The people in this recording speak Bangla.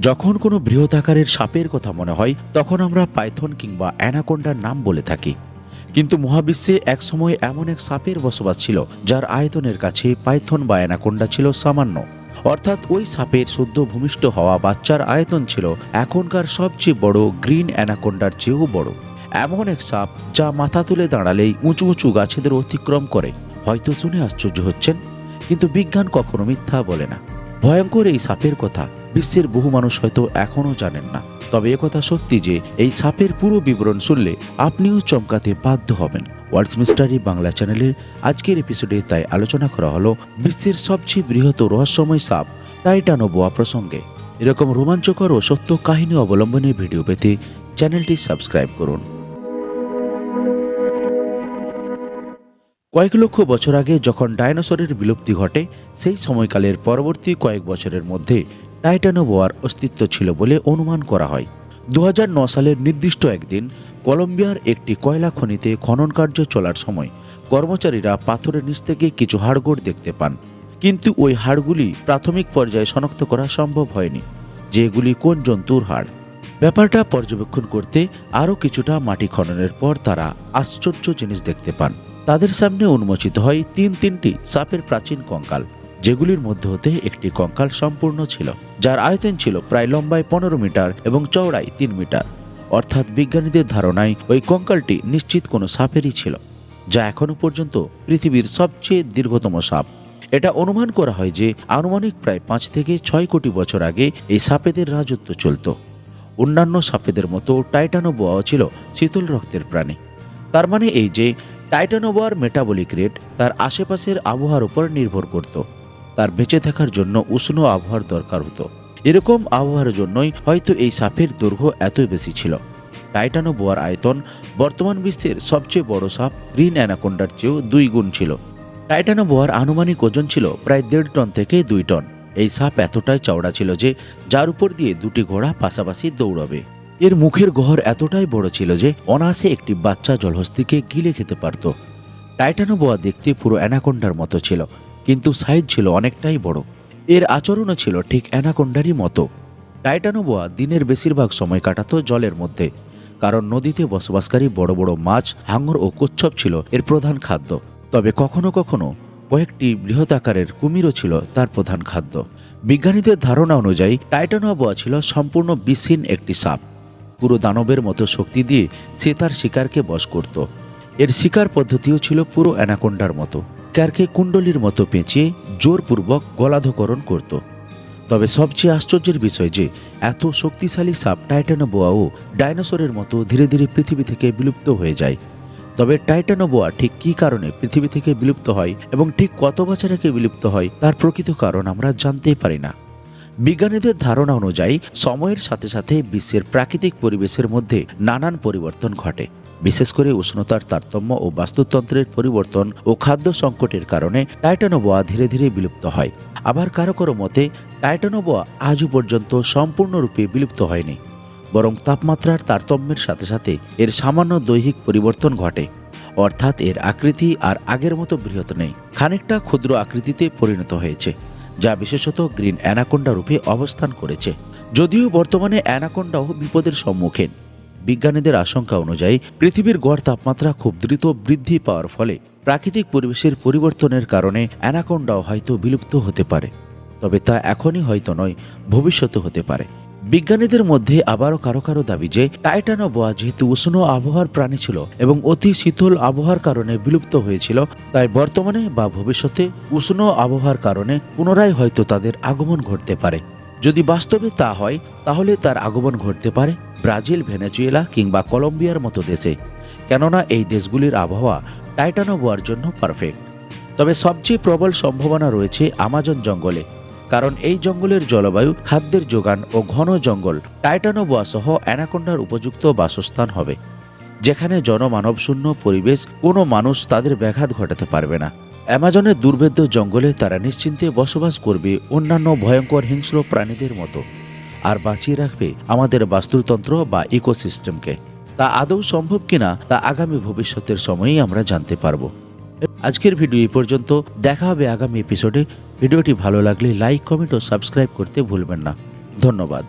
যখন কোনো বৃহদাকারের সাপের কথা মনে হয়, তখন আমরা পাইথন কিংবা অ্যানাকোন্ডার নাম বলে থাকি। কিন্তু মহাবিশ্বে একসময় এমন এক সাপের বসবাস ছিল, যার আয়তনের কাছে পাইথন বা অ্যানাকোন্ডা ছিল সামান্য। অর্থাৎ ওই সাপের সদ্য ভূমিষ্ঠ হওয়া বাচ্চার আয়তন ছিল এখনকার সবচেয়ে বড় গ্রিন অ্যানাকোন্ডার চেয়েও বড়। এমন এক সাপ যা মাথা তুলে দাঁড়ালেই উঁচু উঁচু গাছেদের অতিক্রম করে। হয়তো শুনে আশ্চর্য হচ্ছেন, কিন্তু বিজ্ঞান কখনো মিথ্যা বলে না। ভয়ঙ্কর এই সাপের কথা বিশ্বের বহু মানুষ হয়তো এখনও জানেন না। তবে একথা সত্যি যে এই সাপের পুরো বিবরণ শুনলে আপনিও চমকাতে বাধ্য হবেন। ওয়ার্ডস মিস্টারি বাংলা চ্যানেলের আজকের এপিসোডে তাই আলোচনা করা হলো বিশ্বের সবচেয়ে বৃহৎ রহস্যময় সাপ টাইটানোবোয়া প্রসঙ্গে। এরকম রোমাঞ্চকর ও সত্য কাহিনী অবলম্বনে ভিডিও পেতে চ্যানেলটি সাবস্ক্রাইব করুন। কয়েক লক্ষ বছর আগে যখন ডায়নোসরের বিলুপ্তি ঘটে, সেই সময়কালের পরবর্তী কয়েক বছরের মধ্যে টাইটানোবোয়ার অস্তিত্ব ছিল বলে অনুমান করা হয়। দু সালের নির্দিষ্ট একদিন কলম্বিয়ার একটি কয়লা খনিতে খনন কার্য চলার সময় কর্মচারীরা পাথরের নিচ থেকে কিছু হাড়গোড় দেখতে পান। কিন্তু ওই হাড়গুলি প্রাথমিক পর্যায়ে শনাক্ত করা সম্ভব হয়নি যে এগুলি কোন জন্তুর হাড়। ব্যাপারটা পর্যবেক্ষণ করতে আরও কিছুটা মাটি খননের পর তারা আশ্চর্য জিনিস দেখতে পান। তাদের সামনে উন্মোচিত হয় তিন তিনটি সাপের প্রাচীন কঙ্কাল, যেগুলির মধ্যে হতে একটি কঙ্কাল সম্পূর্ণ ছিল, যার আয়তন ছিল প্রায় লম্বায় পনেরো মিটার এবং চওড়ায় তিন মিটার। অর্থাৎ বিজ্ঞানীদের ধারণায় ওই কঙ্কালটি নিশ্চিত কোনো সাপেরই ছিল, যা এখনও পর্যন্ত পৃথিবীর সবচেয়ে দীর্ঘতম সাপ। এটা অনুমান করা হয় যে আনুমানিক প্রায় পাঁচ থেকে ছয় কোটি বছর আগে এই সাপেদের রাজত্ব চলত। অন্যান্য সাপেদের মতো টাইটানোবোয়াও ছিল শীতল রক্তের প্রাণী। তার মানে এই যে টাইটানোবোয়ার মেটাবলিক রেট তার আশেপাশের আবহাওয়ার উপর নির্ভর করত। তার বেঁচে থাকার জন্য উষ্ণ আবহাওয়ার দরকার হতো। এরকম আবহাওয়ার জন্যই হয়তো এই সাপের দৈর্ঘ্য এতই বেশি ছিল। টাইটানোবোয়ার আয়তন বর্তমান বিশ্বের সবচেয়ে বড় সাপ গ্রিন অ্যানাকোন্ডার চেয়েও দুই গুণ ছিল। টাইটানোবোয়ার আনুমানিক ওজন ছিল প্রায় দেড় টন থেকে দুই টন। এই সাপ এতটাই চওড়া ছিল যে যার উপর দিয়ে দুটি ঘোড়া পাশাপাশি দৌড়বে। এর মুখের গহর এতটাই বড় ছিল যে অনায়াসে একটি বাচ্চা জলহস্তিকে গিলে খেতে পারত। টাইটানোবোয়া দেখতে পুরো অ্যানাকোন্ডার মতো ছিল, কিন্তু সাইজ ছিল অনেকটাই বড়। এর আচরণও ছিল ঠিক অ্যানাকোন্ডারই মতো। টাইটানোবোয়া দিনের বেশিরভাগ সময় কাটাতো জলের মধ্যে, কারণ নদীতে বসবাসকারী বড় বড় মাছ, হাঙর ও কচ্ছপ ছিল এর প্রধান খাদ্য। তবে কখনো কখনো কয়েকটি বৃহৎ আকারের কুমিরও ছিল তার প্রধান খাদ্য। বিজ্ঞানীদের ধারণা অনুযায়ী, টাইটানোবোয়া ছিল সম্পূর্ণ বিষহীন একটি সাপ। পুরো দানবের মতো শক্তি দিয়ে সে তার শিকারকে বশ করত। এর শিকার পদ্ধতিও ছিল পুরো অ্যানাকোন্ডার মতো। শিকারকে কুণ্ডলির মতো পেঁচিয়ে জোরপূর্বক গলাধকরণ করত। তবে সবচেয়ে আশ্চর্যের বিষয় যে, এত শক্তিশালী সাপ টাইটানোবোয়াও ডাইনোসরের মতো ধীরে ধীরে পৃথিবী থেকে বিলুপ্ত হয়ে যায়। তবে টাইটানোবোয়া ঠিক কী কারণে পৃথিবী থেকে বিলুপ্ত হয় এবং ঠিক কত বছর আগে বিলুপ্ত হয় তার প্রকৃত কারণ আমরা জানতেই পারি না। বিজ্ঞানীদের ধারণা অনুযায়ী, সময়ের সাথে সাথে বিশ্বের প্রাকৃতিক পরিবেশের মধ্যে নানান পরিবর্তন ঘটে। বিশেষ করে উষ্ণতার তারতম্য ও বাস্তুতন্ত্রের পরিবর্তন ও খাদ্য সংকটের কারণে টাইটানোবোয়া ধীরে ধীরে বিলুপ্ত হয়। আবার কারও কারও মতে, টাইটানোবোয়া আজও পর্যন্ত সম্পূর্ণরূপে বিলুপ্ত হয়নি। বরং তাপমাত্রার তারতম্যের সাথে সাথে এর সামান্য দৈহিক পরিবর্তন ঘটে। অর্থাৎ এর আকৃতি আর আগের মতো বৃহৎ নেই। খানিকটা ক্ষুদ্র আকৃতিতে পরিণত হয়েছে। যা বিশেষত গ্রিন অ্যানাকোন্ডা রূপে অবস্থান করেছে। যদিও বর্তমানে অ্যানাকোন্ডাও বিপদের সম্মুখীন। বিজ্ঞানীদের আশঙ্কা অনুযায়ী পৃথিবীর গড় তাপমাত্রা খুব দ্রুত বৃদ্ধি পাওয়ার ফলে প্রাকৃতিক পরিবেশের পরিবর্তনের কারণে অ্যানাকোন্ডাও হয়তো বিলুপ্ত হতে পারে। তবে তা এখনই হয়তো নয় ভবিষ্যতে হতে পারে। বিজ্ঞানীদের মধ্যে আবারও কারও কারও দাবি যে টাইটানো বোয়া যেহেতু উষ্ণ আবহাওয়ার প্রাণী ছিল এবং অতি শীতল আবহাওয়ার কারণে বিলুপ্ত হয়েছিল, তাই বর্তমানে বা ভবিষ্যতে উষ্ণ আবহাওয়ার কারণে পুনরায় হয়তো তাদের আগমন ঘটতে পারে। যদি বাস্তবে তা হয়, তাহলে তার আগমন ঘটতে পারে ব্রাজিল, ভেনেজুয়েলা কিংবা কলম্বিয়ার মতো দেশে। কেননা এই দেশগুলির আবহাওয়া টাইটানোবোয়ার জন্য পারফেক্ট। তবে সবচেয়ে প্রবল সম্ভাবনা রয়েছে আমাজন জঙ্গলে। কারণ এই জঙ্গলের জলবায়ু, খাদ্যের যোগান ও ঘন জঙ্গল টাইটানোবোয়া সহ অ্যানাকোন্ডার উপযুক্ত বাসস্থান হবে, যেখানে জনমানবশূন্য পরিবেশ কোনো মানুষ তাদের ব্যাঘাত ঘটাতে পারবে না। অ্যামাজনের দুর্ভেদ্য জঙ্গলে তারা নিশ্চিন্তে বসবাস করবে অন্যান্য ভয়ঙ্কর হিংস্র প্রাণীদের মতো। আর বাঁচিয়ে রাখবে আমাদের বাস্তুতন্ত্র বা ইকোসিস্টেমকে। তা আদৌ সম্ভব কিনা, তা আগামী ভবিষ্যতের সময়েই আমরা জানতে পারব। আজকের ভিডিও এই পর্যন্ত। দেখা হবে আগামী এপিসোডে। ভিডিওটি ভালো লাগলে লাইক কমেন্ট ও সাবস্ক্রাইব করতে ভুলবেন না। ধন্যবাদ।